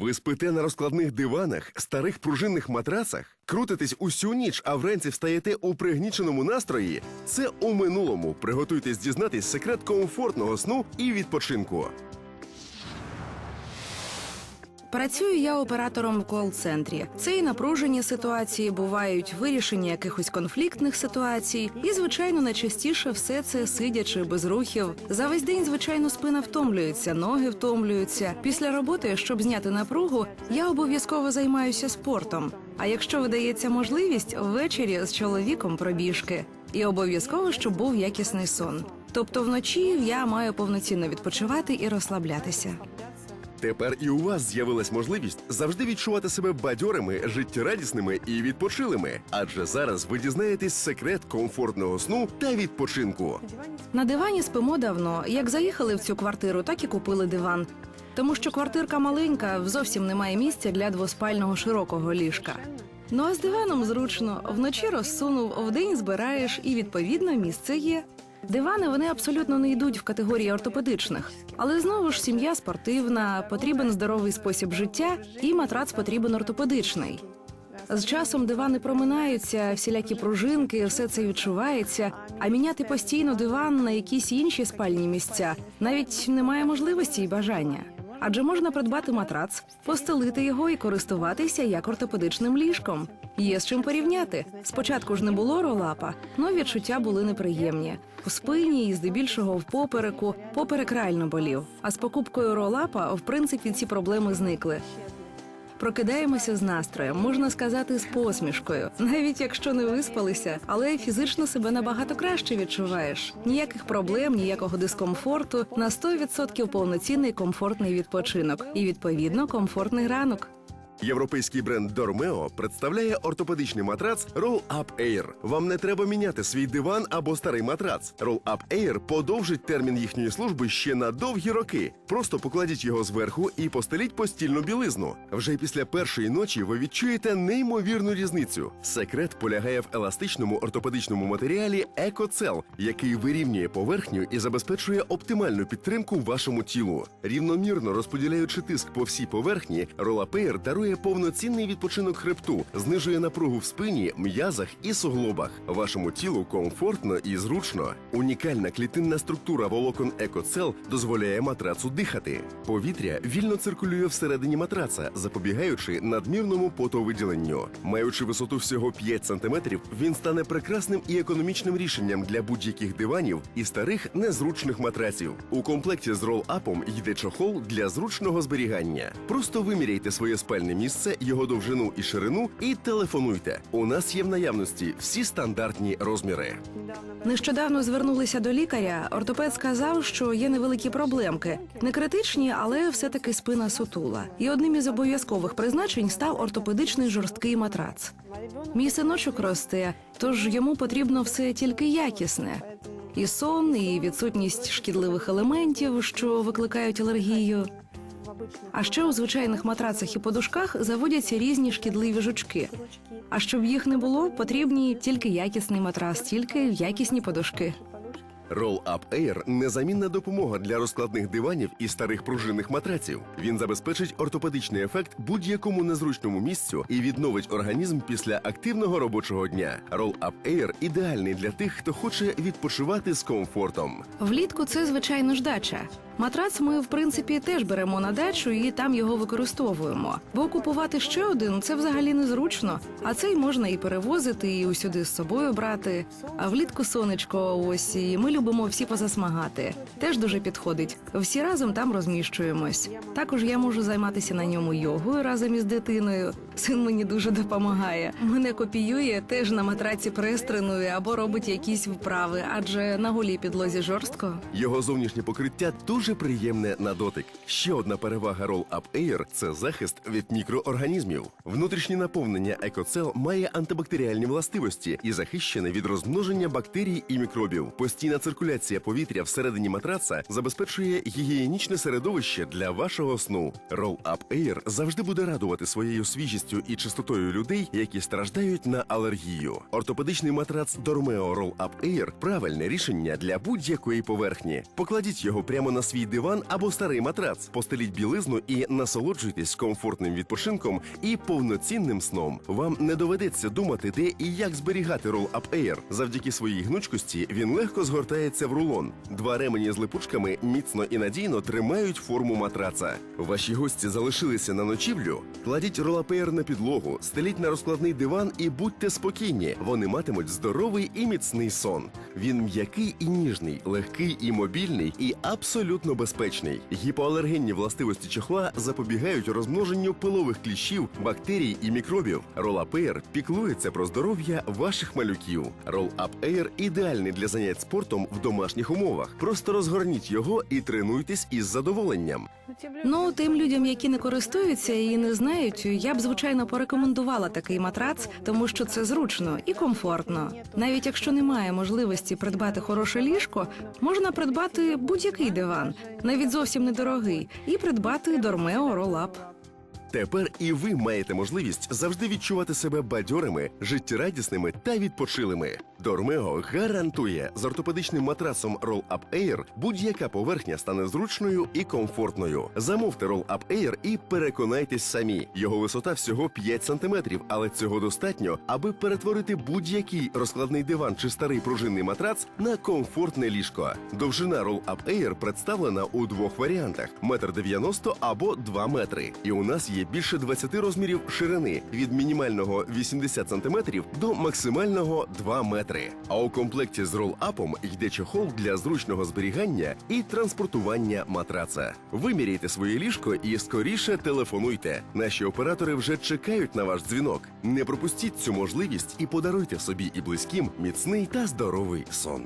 Ви спите на розкладних диванах, старих пружинних матрацах, крутитесь усю ніч, а вранці встаєте у пригніченому настрої. Це у минулому. Приготуйтесь дізнатись секрет комфортного сну і відпочинку. Працюю я оператором в кол-центрі. Це і напружені ситуації, бувають вирішення якихось конфліктних ситуацій. І, звичайно, найчастіше все це сидячи без рухів. За весь день, звичайно, спина втомлюється, ноги втомлюються. Після роботи, щоб зняти напругу, я обов'язково займаюся спортом. А якщо видається можливість, ввечері з чоловіком пробіжки. І обов'язково, щоб був якісний сон. Тобто вночі я маю повноцінно відпочивати і розслаблятися. Тепер і у вас з'явилась можливість завжди відчувати себе бадьорими, життєрадісними і відпочилими. Адже зараз ви дізнаєтесь секрет комфортного сну та відпочинку. На дивані спимо давно. Як заїхали в цю квартиру, так і купили диван. Тому що квартирка маленька, зовсім немає місця для двоспального широкого ліжка. Ну а з диваном зручно вночі розсунув, вдень збираєш, і відповідно місце є. Дивани вони абсолютно не йдуть в категорії ортопедичних, але знову ж сім'я спортивна, потрібен здоровий спосіб життя, і матрац потрібен ортопедичний. З часом дивани проминаються, всілякі пружинки, все це відчувається. А міняти постійно диван на якісь інші спальні місця навіть немає можливості і бажання. Адже можна придбати матрац, постелити його і користуватися як ортопедичним ліжком. Є з чим порівняти. Спочатку ж не було ролапа, але відчуття були неприємні. У спині і здебільшого в попереку поперек реально болів. А з покупкою ролапа, в принципі, ці проблеми зникли. Прокидаємося з настроєм, можна сказати, з посмішкою, навіть якщо не виспалися, але фізично себе набагато краще відчуваєш. Ніяких проблем, ніякого дискомфорту. На 100% повноцінний комфортний відпочинок і відповідно комфортний ранок. Європейський бренд Dormeo представляє ортопедичний матрац Roll Up Air. Вам не треба міняти свій диван або старий матрац. Roll Up Air подовжить термін їхньої служби ще на довгі роки. Просто покладіть його зверху і постеліть постільну білизну. Вже після першої ночі ви відчуєте неймовірну різницю. Секрет полягає в еластичному ортопедичному матеріалі EcoCell, який вирівнює поверхню і забезпечує оптимальну підтримку вашому тілу. Рівномірно розподіляючи тиск по всій поверхні, Roll Up Air дарує повноцінний відпочинок хребту, знижує напругу в спині, м'язах і суглобах. Вашому тілу комфортно і зручно. Унікальна клітинна структура волокон EcoCell дозволяє матрацу дихати. Повітря вільно циркулює всередині матраца, запобігаючи надмірному потовиділенню. Маючи висоту всього 5 см, він стане прекрасним і економічним рішенням для будь-яких диванів і старих незручних матраців. У комплекті з рол-апом йде чохол для зручного зберігання. Просто виміряйте своє спальне місце, його довжину і ширину, і телефонуйте. У нас є в наявності всі стандартні розміри. Нещодавно звернулися до лікаря. Ортопед сказав, що є невеликі проблемки, не критичні, але все-таки спина сутула. І одним із обов'язкових призначень став ортопедичний жорсткий матрац. Мій синочок росте, тож йому потрібно все тільки якісне. І сон, і відсутність шкідливих елементів, що викликають алергію. А ще у звичайних матрацах і подушках заводяться різні шкідливі жучки. А щоб їх не було, потрібні тільки якісний матрас, тільки якісні подушки. Roll Up Air – незамінна допомога для розкладних диванів і старих пружинних матраців. Він забезпечить ортопедичний ефект будь-якому незручному місцю і відновить організм після активного робочого дня. Roll Up Air – ідеальний для тих, хто хоче відпочивати з комфортом. Влітку це звичайно ж дача. Матрац ми в принципі теж беремо на дачу і там його використовуємо. Бо купувати ще один це взагалі незручно. А цей можна і перевозити, і усюди з собою брати. А влітку сонечко, ось і ми любимо всі позасмагати. Теж дуже підходить. Всі разом там розміщуємось. Також я можу займатися на ньому йогою разом із дитиною. Син мені дуже допомагає. Мене копіює, теж на матраці прес або робить якісь вправи, адже на голій підлозі жорстко. Його зовнішнє покриття дуже приємне на дотик. Ще одна перевага Roll Up Air – це захист від мікроорганізмів. Внутрішнє наповнення EcoCell має антибактеріальні властивості і захищене від розмноження бактерій і мікробів. Постійна циркуляція повітря всередині матраца забезпечує гігієнічне середовище для вашого сну. Roll Up Air завжди буде радувати своєю свіжістю якістю і чистотою людей, які страждають на алергію. Ортопедичний матрац Dormeo Roll-Up Air – правильне рішення для будь-якої поверхні. Покладіть його прямо на свій диван або старий матрац, постеліть білизну і насолоджуйтесь комфортним відпочинком і повноцінним сном. Вам не доведеться думати, де і як зберігати Roll-Up Air. Завдяки своїй гнучкості він легко згортається в рулон. Два ремені з липучками міцно і надійно тримають форму матраца. Ваші гості залишилися на ночівлю. Кладіть Air на підлогу, стеліть на розкладний диван і будьте спокійні. Вони матимуть здоровий і міцний сон. Він м'який і ніжний, легкий і мобільний, і абсолютно безпечний. Гіпоалергенні властивості чохла запобігають розмноженню пилових кліщів, бактерій і мікробів. Air піклується про здоров'я ваших малюків. Roll-Up Air ідеальний для занять спортом в домашніх умовах. Просто розгорніть його і тренуйтесь із задоволенням. Ну, тим людям, які не користуються і не знають, я б звичайно порекомендувала такий матрац, тому що це зручно і комфортно. Навіть якщо немає можливості придбати хороше ліжко, можна придбати будь-який диван, навіть зовсім недорогий, і придбати Дормео Ролап. Тепер і ви маєте можливість завжди відчувати себе бадьорими, життєрадісними та відпочилими. Дормео гарантує з ортопедичним матрасом Roll-Up Air будь-яка поверхня стане зручною і комфортною. Замовте Roll-Up Air і переконайтесь самі. Його висота всього 5 см, але цього достатньо, аби перетворити будь-який розкладний диван чи старий пружинний матрац на комфортне ліжко. Довжина Roll-Up Air представлена у двох варіантах: 1,90 м або 2 метри. І у нас є більше 20 розмірів ширини від мінімального 80 см до максимального 2 метри. А у комплекті з ролл-апом йде чохол для зручного зберігання і транспортування матраца. Виміряйте своє ліжко і скоріше телефонуйте. Наші оператори вже чекають на ваш дзвінок. Не пропустіть цю можливість і подаруйте собі і близьким міцний та здоровий сон.